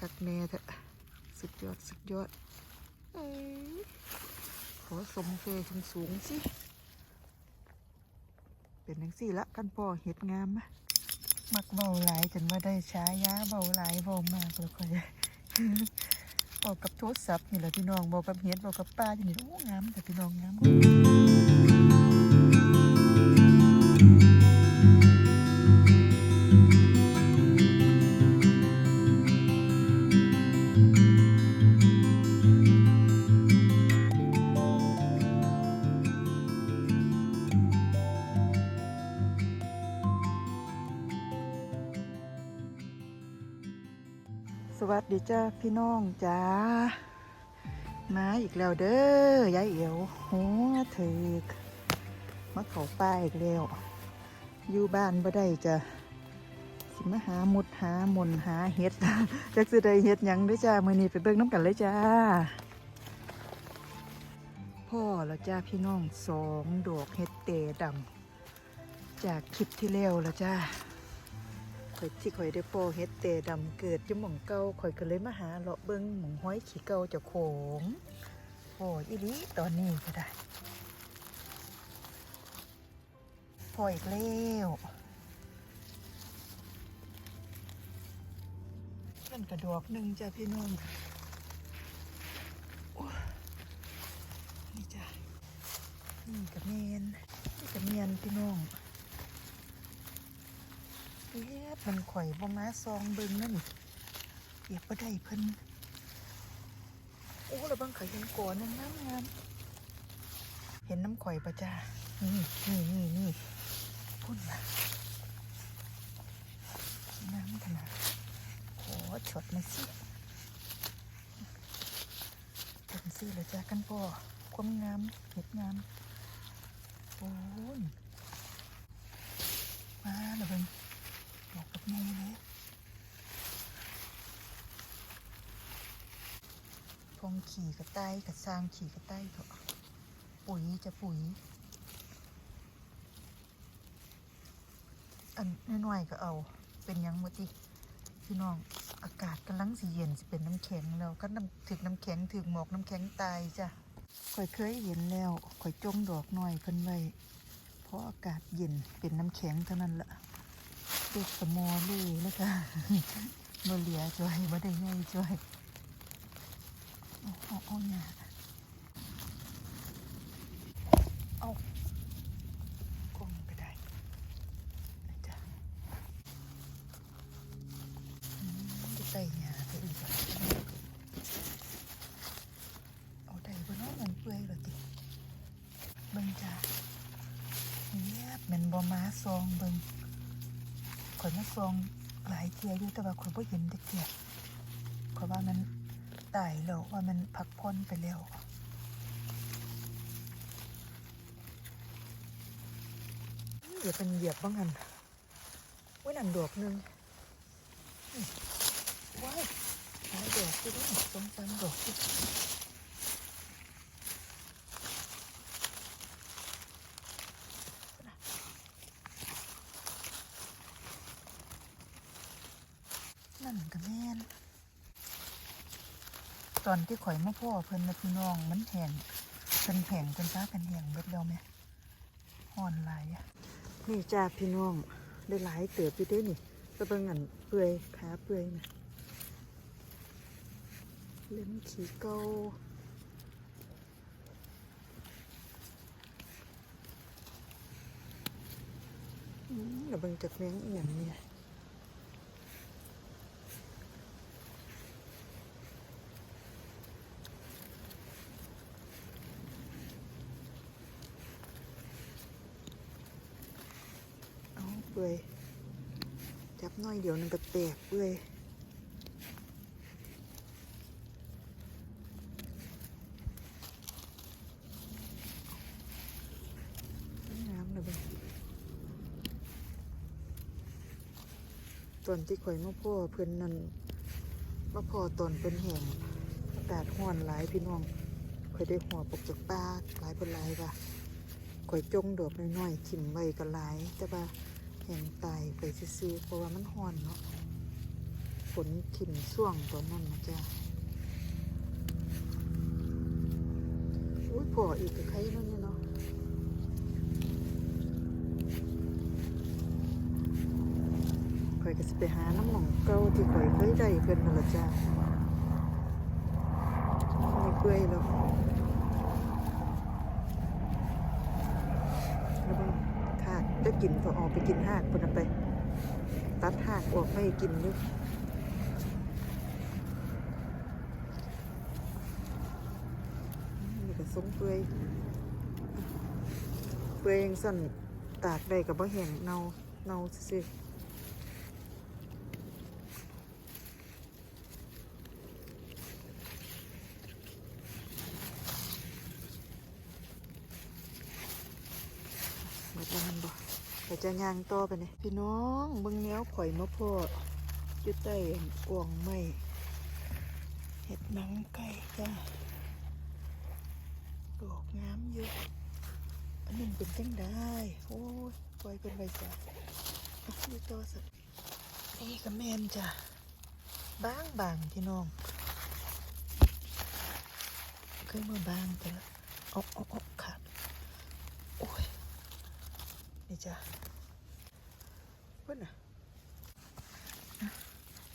กักแน่เถอะสุดยอด สุดยอดอขอสมเฟขึ้นสูงสิ เป็นนังสี่ละกันพ่อเห็ดงามมะมักเบาหลายจนว่าได้ช้ายาเบาหลายเบามากแล้วค่อยบอกกับโทรศัพท์นี่แหละพี่น้องบอกกับเห็ดบอกกับป้าอยู่นี่โอ้งามแต่พี่น้องงาม สวัสดีจ้าพี่น้องจ้ามาอีกแล้วเด้อยายเอ๋วหัวถึกมาเขาป้าอีกแล้วอยู่บ้านบ่ได้จะสิมาหามุดหาหมนหาเห็ดจักสิได้เห็ดหยังด้วยจ้ามือนี้ไปเบิ่งน้ำกันเลยจ้า พ่อแล้วจ้าพี่น้องสองดอกเห็ดเตดำจากคลิปที่แล้วแล้วจ้า ข่อยที่ข่อยได้โปเฮ็ดเตดำเกิดอยู่หม่องเก่าข่อยก็เลยมาหาเลาะเบิ่งหม่องห้อยขี้เก่าเจ้าของโอ้อีหลีตอนนี้ก็ได้พออีกแล้วนั่นกระดอกหนึ่งจ้ะพี่น้องนี่จ้ะนี่กระเมียนนี่กระเมียนพี่น้อง เอ๊ะมันข่อยบ่มาซองเบิ่งนั่นเก็บบ่ได้เพิ่นโอ้แล้วบางข่อยเห็นก่อนนั่นงามงามเห็นน้ำข่อยปะจ้านี่นี่นี่นี่พุ่นมาน้ำขนาดโอ้ช็อตมาสิเป็นสิเลยจ้ากันพ่อความงามเห็ดงามโอ้ยมาแล้วเบิ่ง พงขี่กระต่ายกับสร้างขี่กระต่ายเถอะปุ๋ยจะปุ๋ย อันน้อยๆก็เอา เป็นยังวะติพี่น้องอากาศกำลังสีเย็นสิเป็นน้ำแข็งแล้วก็น้ำถึกน้ำแข็งถึกหมอกน้ำแข็งตายจ้ะข่อยเคยเห็นแล้วข่อยจงดอกหน่อยเพิ่นไว้เพราะอากาศเย็นเป็นน้ำแข็งเท่านั้นแหละ เด็กสมอลูนะคะบ่เหลียช่วยบ่ได้ง่ายช่วยเอาเอาเอเนี่ยเอากลงไปได้นะจ๊ะอืมจะไต่หยาไปอีกอะเอาได้บ่เน้องมันเปื่อยเหรอติเบิ่งจ้ะเนี่ยแมันบ่มาซองเบิ่ง ข่อยมาซองหลายเทีย อยู่แต่ว่าข่อยบ่เห็นจักเทียข่อยว่ามันตายแล้วว่ามันพักพ้นไปแล้วเหยียบเป็นเหยียบบ้างกันว้ยนั่นดอกหนึงว้ายหลายดอกที่ด้วยสองสามดอกที่นั่นก็แม่น ตอนที่ข่อยมาพ่อเพิ่นนะพี่น้องมันแห้งเป็นแห้งเป็นฟ้าเป็นแห้งเบิดแล้วแม่ห่อนหลายอะนี่จ้าพี่น้องได้หลายเติบอยู่เด้นี่ตะเบิงอันเปื่อยขาเปื่อยนะเล่มขี้เกาอืมเดี๋ยวเบิ่งจากแมงอีหยังนี่ย เอาเปื่อยจับน้อยเดี๋ยวนึงก็แตกเปื่อยน้ำเลยตอนที่ข่อยมาพ่อเพิ่อนนั่นมาพ่อตอนเป็นแห่งอากาศห้อนหลายพี่น้องข่อยได้หัวปกจากปาหลายเป็นหลายว่ะข่อยจงดอกน้อยๆถิ่มไว้ก็หลายแต่ว่า แห้งตายไปซื่อๆเพราะว่ามันฮ้อนเนาะฝนถิ่นช่วงตอนนั้นนะจ้ะอุ้ยพออีกใครนั่นเนี่ยเนาะข่อยก็สิไปหาน้ำหมองเก่าที่ข่อยเคยได้เพิ่นนั่นละจ้ะไม่เปื่อยแล้วแล้วมันถาก จะกินก็ออกไปกินหากคนน่ะไป ตัดหากออกไม่ให้กินด้วยนี่ก็ส้มเปื่อยเปื่อยยังสั่นตากได้กับบ่แห้งเนาเนาซื่อๆหมดแล้วมันบ่ไป จะยางต่อไปเนี่ยพี่น้องเบิ่งแนวข่อยมาพออยู่ใต้กวงไม้เห็ดหนังไก่จ้าดอกงามเยอะอันนั้นเป็นจังได้โอ้ยปล่อยเป็นใบสาอาดูต่อสักนี่ก็แมนจ้ะบางบางพี่น้องเคยมาบางแต่ละเอาเอาเอาขาดโอ้ยนี่จ้ะเพื่นน่ะ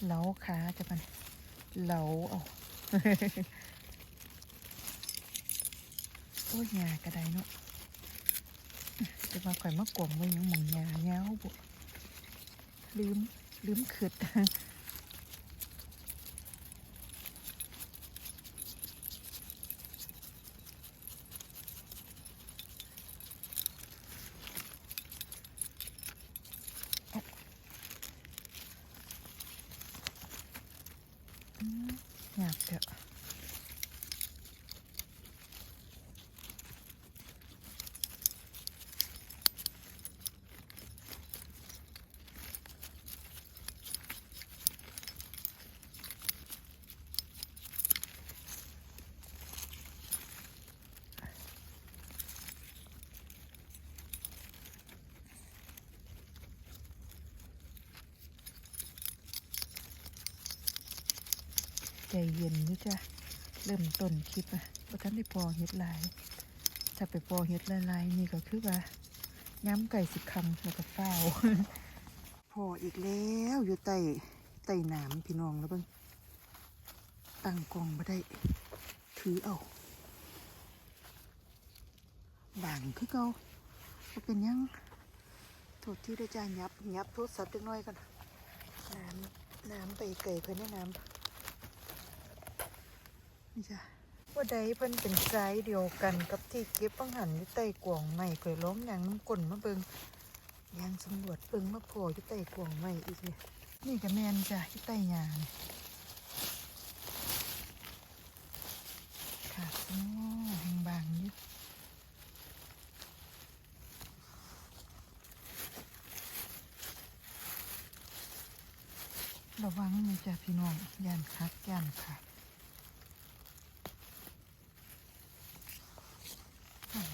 เหลาขาจะมันเหลาเอาโอ้ยยากระไดเนาะจะมาข่อยมากลมไว้ยังมองยาเงาบุลืมลืมขึ้น ใจเย็นนี่จ้ะเริ่มต้นคลิปอะว่าท่านได้พอเฮ็ดหลาย ถ้าไปพอเฮ็ดลายนี่ก็คือว่าย้ำไก่สิคำแล้วก็เฝ้าพออีกแล้วอยู่ใต้ใต้หนามพี่น้องแล้วเบิ่งตั้งกล้องมาได้ ถือเอาบางคือเก่าบ่เป็นยังโทษที่ได้จ้ายับยับโทษสัตว์จักน้อยกันน้ำน้ำไปไก่เพิ่นได้น้ำ นี่จ้ะว่าใดเพิ่นเป็นสายเดียวกันกับที่เก็บปังหันอยู่ใต้กวางไม้ข่อยล้มยางน้ำก้นมาเบิงยางสำรวจเบิงมาโผล่อยู่ใต้กวางไม้อีกเลยนี่ก็แม่นจ้ะอยู่ใต้ยางนี่ขาดโอ้แหงบางยู่ระวังนะจ้ะพี่น้องยานคักยานขาด อะ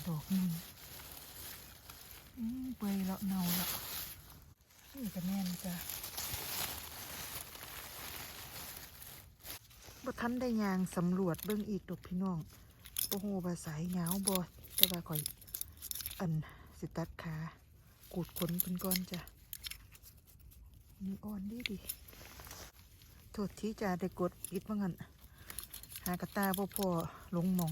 ดอกหนึ่งอืมเปื่อยล้วเนาล้วนี่ก็แม่นจ้ะบ่ทันได้ยางสำรวจเบิ่งอีกดอกพี่น้องโอ้โหภาษาเหงาบ่แต่ว่าข่อย อันสิตัดขากูดขนเป็นก้อนจ้ะนี่อ่อนดีดิโทษที่จะได้กดอิดว่างั้นหากระตาบ่พอลงมอง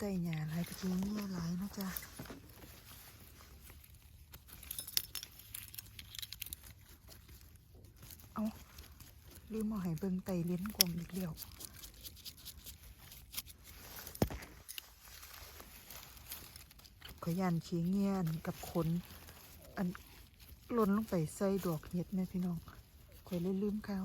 อยู่หญ้าหลายตะกี้นี่หลายนะจ๊ะเอาลืมเอาให้เบิ่งไตเลี้ยนกวางอีกแล้วขยันขี้เงียนกับขนอันหล่นลงไปใส่ดอกเห็ดแม่พี่น้องขอยเลยลืมเขา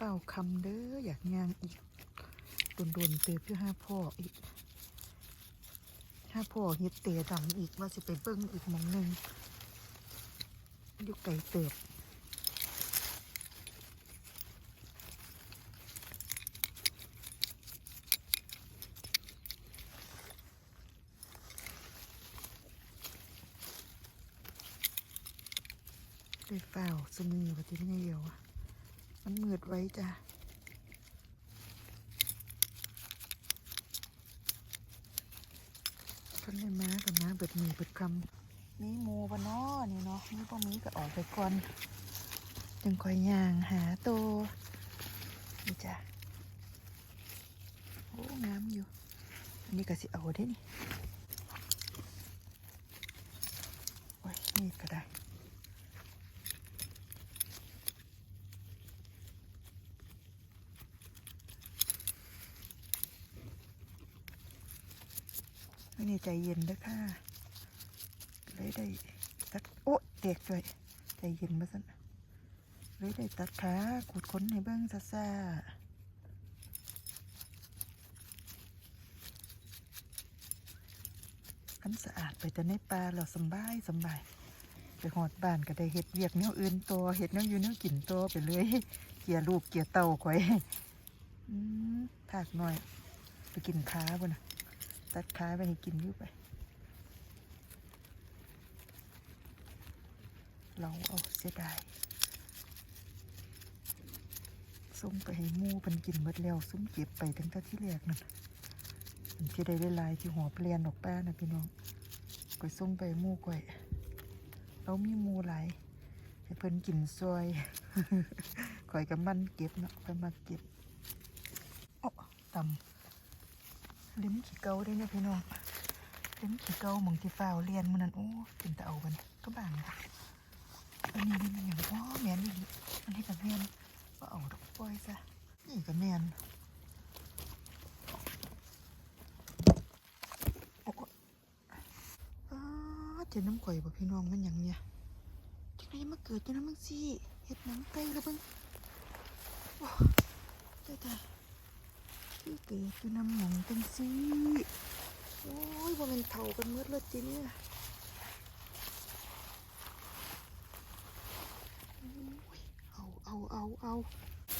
เฝ้าคำเด้ออยากย่างอีกโดนๆเติบอยู่ห้าพ่ออีกห้าพ่อเฮ็ดเตะดำอีกว่าสิไปเบิ้งอีกมองหนึ่งอยู่ไก่เติบได้เฝ้าสมือปฏิทินเดียวอะ มันมืดไว้จ้ะเพิ่นได้มากันมาเบิดมือเบิดคำมีหมูบะน้อนี่เนาะมีบ่มีก็ออกไปก่อนจึงคอยย่างหาโตวนี่จ้ะโอ้งามอยู่ อันนี้ก็สิเอาได้นี่โอ้ยนี่ก็ได้ไม่ นี่ใจเย็นด้อค่ะเลยได้ตัดโอ้เด็กด้วยใจเย็นมาสั่นเลยได้ตัดขาขูดขนให้เบิ้องซาซ่าคันสะอาดไปแต่ในป่าเราสบายสบายไปหอดบ้านก็ได้เห็ดเวียกแนวอื่นตัวเห็ดแนวออยู่แนวกินตัวไปเลยเกี่ยลูกเกี่ยเต่าข่อยอืมถากหน่อย ไปกินขาบ่นะ ตัดขาไปให้กินอยู่ไป เราเอาเสียดายส่งไปให้มูเป็นกินหมดแล้วซุ้มเก็บไปตั้งแต่ที่แรกนั่นที่ได้ได้ลายที่หัวเปลี่ยนออกป้านะพี่น้องก้อยส่งไปมูก้อยเรามีมูหลายให้เพิ่นกินซอยก้อยกับมันเก็บเนาะไปมาเก็บโอ้ตำ ลิ้มขี้เกาได้เนี่ยพี่น้องเลิ้มขี้เกาหมองที่ฝ้าวเรียนมันนั่นโอ้กินแต่เอาบันก็บางค่ะอันนี้นี่มันอย่างอ๋อแมนนี่อันนี้กับแมนว่าเอาดอกปอยซะนี่กับแมนโอ้เจ็ดน้ำข่อยบ่พี่น้องมันอย่างเนี้ยจังไรมาเกิดจังนั้นมึงสิเฮ็ดหนังไก่แล้วเบิ่งโอ้ตายตาย เกิดอยู่น้ำหนังจังสิโอ้ยว่ามันเท่ากันหมืดเลยจีเนี่ยเอาเอาเอาเอา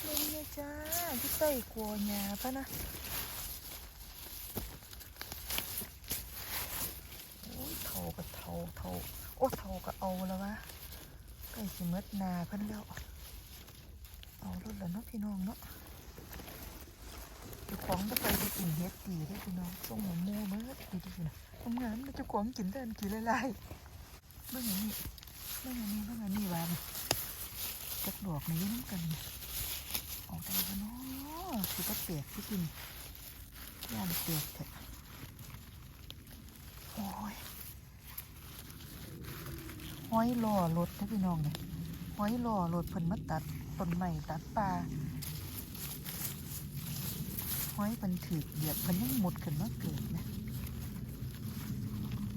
เล่นเลยจ้าที่ใต้กลัวหยาปะนะโอ้ยเท่ากับเท่าเท่าโอ้เท่ากับเอาแล้ววะใกล้สิเมดหนาเพิ่นแล้วเอารถแล้วเนาะพี่น้องเนาะ เจ้าของจะไปไปกินเฮ็ดดีได้พี่น้องส่งหมูหมูเมื่อดีดีนะทำงานมันเจ้าของกินแต่นกี่ไล่ๆเมื่ออย่างนี้เมื่ออย่างนี้เมื่ออย่างนี้วานะจักดอกในยืน้ำกันนี่เอาได้ปะเนาะคือว่าเปียกที่กินย่านเปียกเถอะโอ้ยห้อยล่อรถนะพี่น้องเนี่ยห้อยล่อรถเพิ่นมาตัดต้นไม้ตัดป่า ห้อยมันถือเหยียบมันยังหมดขึ้นมาเกิดนะ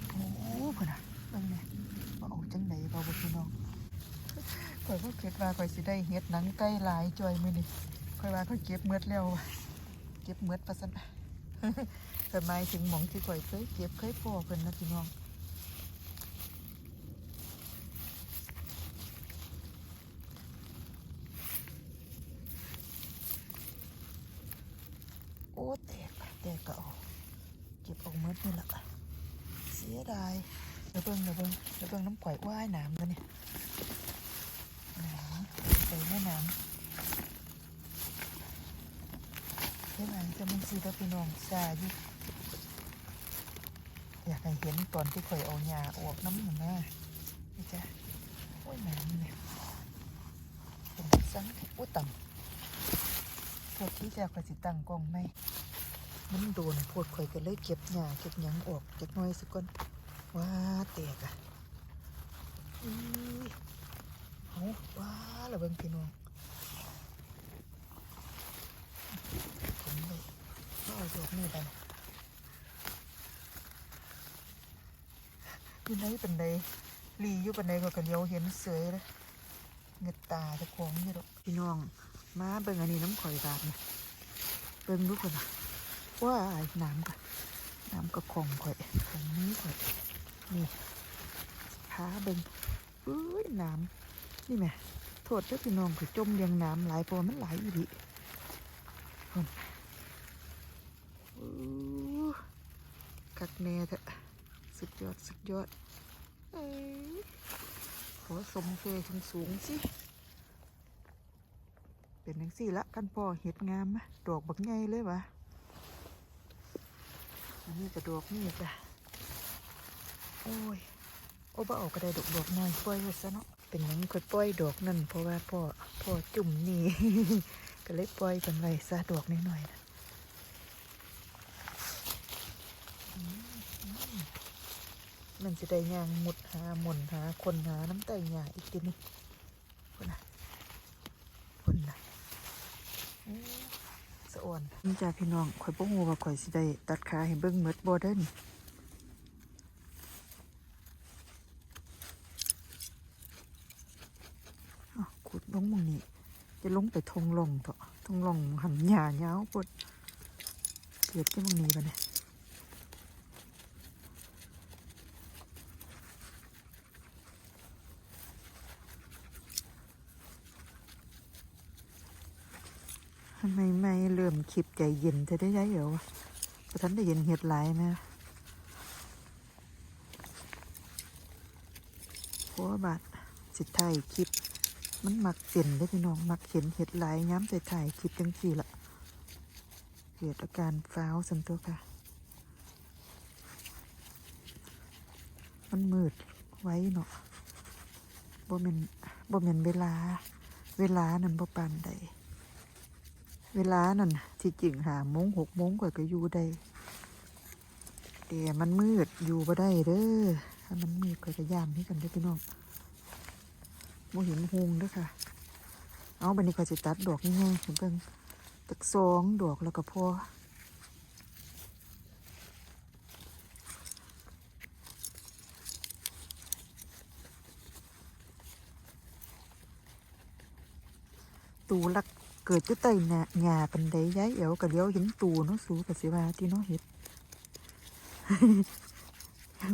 โอ้เพิ่นอะเบิ่งเนี่ยว่าเอาจังไหนเราบ่พี่น้องข่อยก็คิดว่าข่อยสิได้เฮ็ดหนังไก่หลายจอยมื้อนี้ข่อยว่าข่อยเก็บเมือดแล้วเก็บเมือดประสันแต่หมายถึงหมองที่ข่อยเคยเก็บเคยพอเพิ่นนะพี่น้องโอ้แตกอะแตกก็เอาเก็บเออกเมือดนี่แหละเสียดาย เบิ่งเดี๋ยวเบิ่งเดี๋ยวเบิ่งน้ำข่อยว่ายน้ำแล้วนี่ยน้ำไปแม่น้ำเท่านั้นจะมันสีตะพี่น้องซาอยู่อยากให้เห็นตอนที่ข่อยเอาหญ้าออกน้ำหนึ่งนะนี่จ้ะโอ้ยน้ำเนี่ยเป็นสังอุ้ยต่ำพวกที่จะข่อยสิตั้งกล้องไหมมันโดนพวดข่อยก็เลยเก็บหญ้าเก็บหยังออกจักหน้อยสักก่อน ว้าแตกอะอุ้ยเอาว้าละเบิ่งพี่น้องผมเลยก็เอาดอกนี่ไปอยู่ไหนเป็นใดลีอยู่เป็นใดก็กระเดียวเห็นเสยเลยเงือตาจะขวงอยู่ดอกพี่น้อง มาเบิ่งอันนี้น้ำข่อยบาดนี่เบิ่งดูกันนะว้าน้ำก่อนน้ำก็คงข่อยของนี้ข่อย นี่ขาเบิ่งเอ้ยน้ำนี่แม่โทษเด้อพี่น้องข่อจมเลี้ยงน้ำหลายเพราะว่ามันหลายอีหลีคนกักแน่เถอะสุดยอดสุดยอดเอ้ขอสมเฟยสูงสูงสิเป็นจังสี่ละกันพ่อเห็ดงามมะดอกบักไงเลยวะอันนี้กระดอกนี่จ้ะ โอ้ย โอ้บ่เอากระไดดอกดอกน้อยปล่อยไว้ซะเนาะ เป็นหยังค่อยปล่อยดอกนั่นเพราะว่าพ่อพ่อจุ่มนี่ ก็เลยปล่อยกันไว้ซะดอกน้อยๆนะอืมอืมมันจะได้ยางมุดหาหมุนหาคนหาน้ำไตหยาอีกทีนี่คนน่ะคนน่ะสะอ่อนนี่จ้าพี่น้องข่อยบ่ฮู้ว่าข่อยสิได้ตัดขาให้เบิ่งหมดบ่เด้น อ้าวขุด ลงมองนี้ จะลงไปทงลงเถอะทงลงหันหญ้าเงาวดเกิดที่มองนี้ไปเนี่ยทำไมไม่เริ่มคลิปใจเย็นจะได้ได้เหรอวะเพระท่านได้เย็นเห็ดหลายนะเพราะว่าบาทสิไทยคลิป มันมักเห็นได้พี่น้องมักเห็นเห็ดหลายย้ำใส่ถ่ายคลิปจังสี่ละเกิดอาการฟ้าวสันตัวค่ะ มันมืดไว้เนาะบ่แม่นบ่แม่นเวลา เวลานั่นบ่ปานใดเวลานั่นที่จริงหาโมงหกโมงกว่าก็อยู่ได้แต่มันมืดอยู่บ่ได้เด้อถ้ามันมืดก็จะยานให้กันเด้อพี่น้อง โมเห็นหงด้วยค่ะ เอาบันนี้ก็จะตัดดอกง่ายๆถึงเพิ่งตักสองดอกแล้วก็พอตูลักเกิดจะไต่หน้าหญ้าปันไดย้ายเอวกะเลี้ยวเห็นตูเนาะสูกับสิว่าที่เนาะเห็ด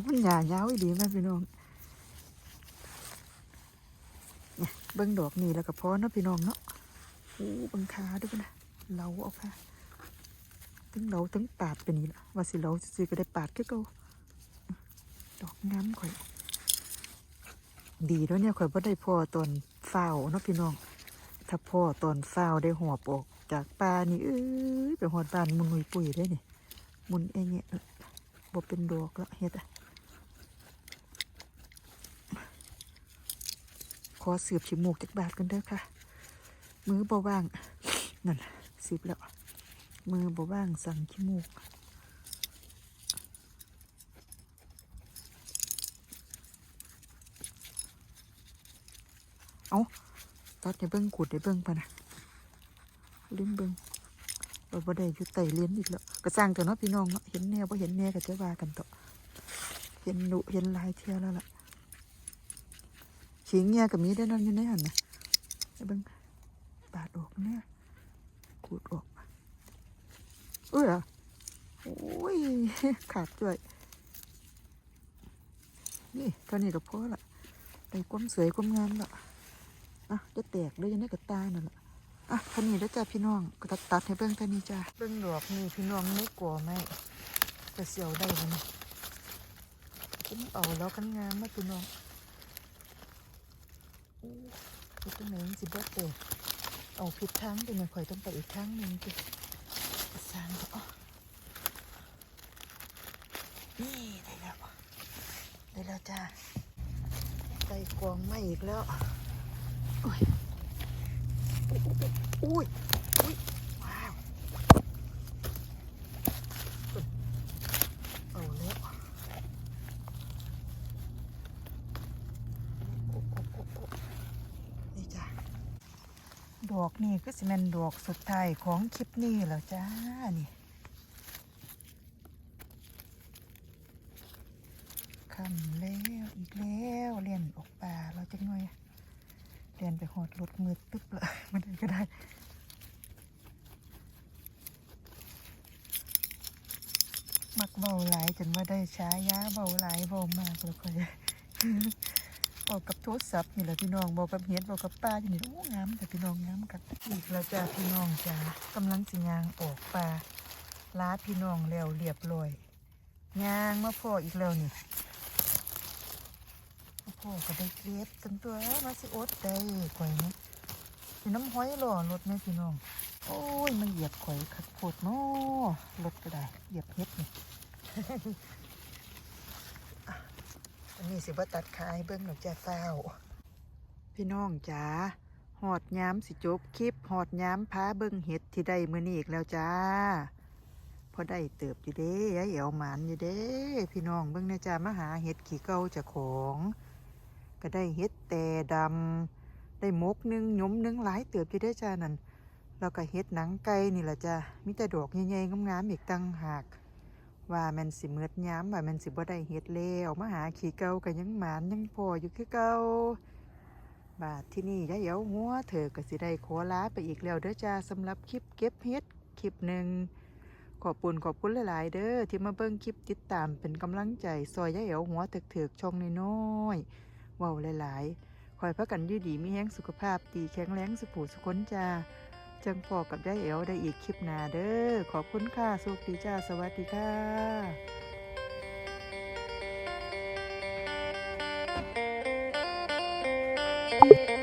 มันหญ้ายาวอีดีแม่พี่น้อง เบิ้งดอกนี่แล้วก็พอเนาะพี่น้องเนาะโอ้เบังขาด้วยนะเหลาเอาค่ะทั้งเหลาทั้งปาดไปนี่ละว่าสิเหลาซื้อก็ได้ปาดก็เก่าดอกงามข่อย ดีแล้วเนี่ยข่อยบ่ได้พ่อตอนเฝ้าวเนาะพี่น้อง ถ้าพ่อตอนเฝ้าวได้หอบออกจากป่านี่เอ้ยไปหอดบ้านมุนหุยปุ๋ยได้นี่มุนเองเนี่ยบ่เป็นดอกละเฮ็ดอะ ขอสือบชิมูกจากบาทกันเด้อค่ะ มือบ่ว่างนั่นสืบแล้ว มือบ่ว่างสั่งชิมูกเอาตัดในเบิ้งขูดในเบิ้งปะนะลืมเบิ้งเราบ่ได้อยู่ไตเลี้ยนอีกแล้วก็สร้างตัวเนาะพี่น้องเนาะเห็นแน่บ่เห็นแน่ก็จะว่ากันต่อเห็นหนุเห็นลายเที่ยวแล้วล่ะ ขิงเงียกับมีได้นั่นอยู่ในหันนะไอ้เบิ้งปาดออกเนี่ยขูดออกเอ้ยอะโอ้ยขาดด้วยนี่เท่านี้ก็พอละได้ความสวยความงามละอะจะแตกเลยยังได้กับตานั่นละอะเท่านี้แล้วจ้าพี่น้องก็ตัดตัดให้เบิ้งเท่านี้จ้าเบิ้งดอกนี่พี่น้องไม่กลัวไหมจะเสียวได้ไหมผมเอาแล้วกันงามมากพี่น้อง ไปตรงไหนสิบ่เตะเอาผิดทางไปหน่อยข่อยต้องไปอีกทางหนึ่งจิสางก็อ๋อนี่ได้แล้วได้แล้วจ้าใส่กวางไม่อีกแล้วโอ้ยอุ้ยอุ้ยว้าวเอาแล้ว โอ้โอ้โอ้โอ้นี่จ้ะ ดอกนี่ก็สิเป็นดอกสุดท้ายของคลิปนี้แล้วจ้านี่คำแล้วอีกแล้วเรียนออกป่าเราจะหน่อยเรียนไปหอดรถมืดตึ๊บเลยมันก็ได้มักเบาหลายจนว่าได้ช้ายาเบาหลายเบามากแล้วก็ บอกกับโทรศัพท์นี่แหละพี่น้องบอกกับเฮ็ดบอกกับป้าอยู่นี่โอ้งามแต่พี่น้องงามกันอีกแล้วจ้าพี่น้องจ้ากำลังสิยางออกปลาล้าพี่น้องแล้วเรียบร้อยยางมาพ่ออีกแล้วนี่มาพ่อก็ได้เก็บกันตัวมาสิอดได้ข่อยนี่เป็นน้ำห้อยหล่อรถไหมพี่น้อง โอ้ยมันเหยียบข่อยขัดโคตรเนาะรถก็ได้เหยียบเฮ็ดนี่ อันนี้สิบ่ตัดขายเบิ่งหนูจะเฝ้าพี่น้องจ๋าหอดย้ำสิจบคลิปหอดย้ำพาเบิ่งเห็ดที่ได้มือนี้อีกแล้วจ้าพอได้เติบอยู่เด้ยายเอวหมานอยู่เด้ พี่น้องเบิ่งนะจ้ามาหาเห็ดขี้เก่าจากของ ก็ได้เห็ดแต่ดำได้มกนึงยมนึงหลายเติบอยู่ได้จ้านั่นแล้วก็เห็ดหนังไก่นี่แหละจ้ามีแต่ดอกใหญ่ๆงามๆอีกตั้งหาก ว่ามันสิเมือดย้ำว่ามันสิบ่ได้เฮ็ดแล้วมาหาขี้เก่าก็ยังหมานยังพออยู่คือเก่าบาดที่นี่ยายเยาหัวเธอก็สิได้ขอลาไปอีกแล้วเด้อจ้าสำหรับคลิปเก็บเฮ็ดคลิปหนึ่งขอบคุณขอบคุณหลาย ๆ เด้อที่มาเบิ่งคลิปติดตามเป็นกำลังใจซอยยายเยาหัวเถือกๆช่องน้อยๆเว้าหลายๆคอยพักกันยู่ดีมีแห้งสุขภาพดีแข็งแรงสุขผูสุขนจ้า จังพอกับได้เอวได้อีกคลิปหน้าเด้อ ขอบคุณค่ะสุขดีจ้า สวัสดีค่ะ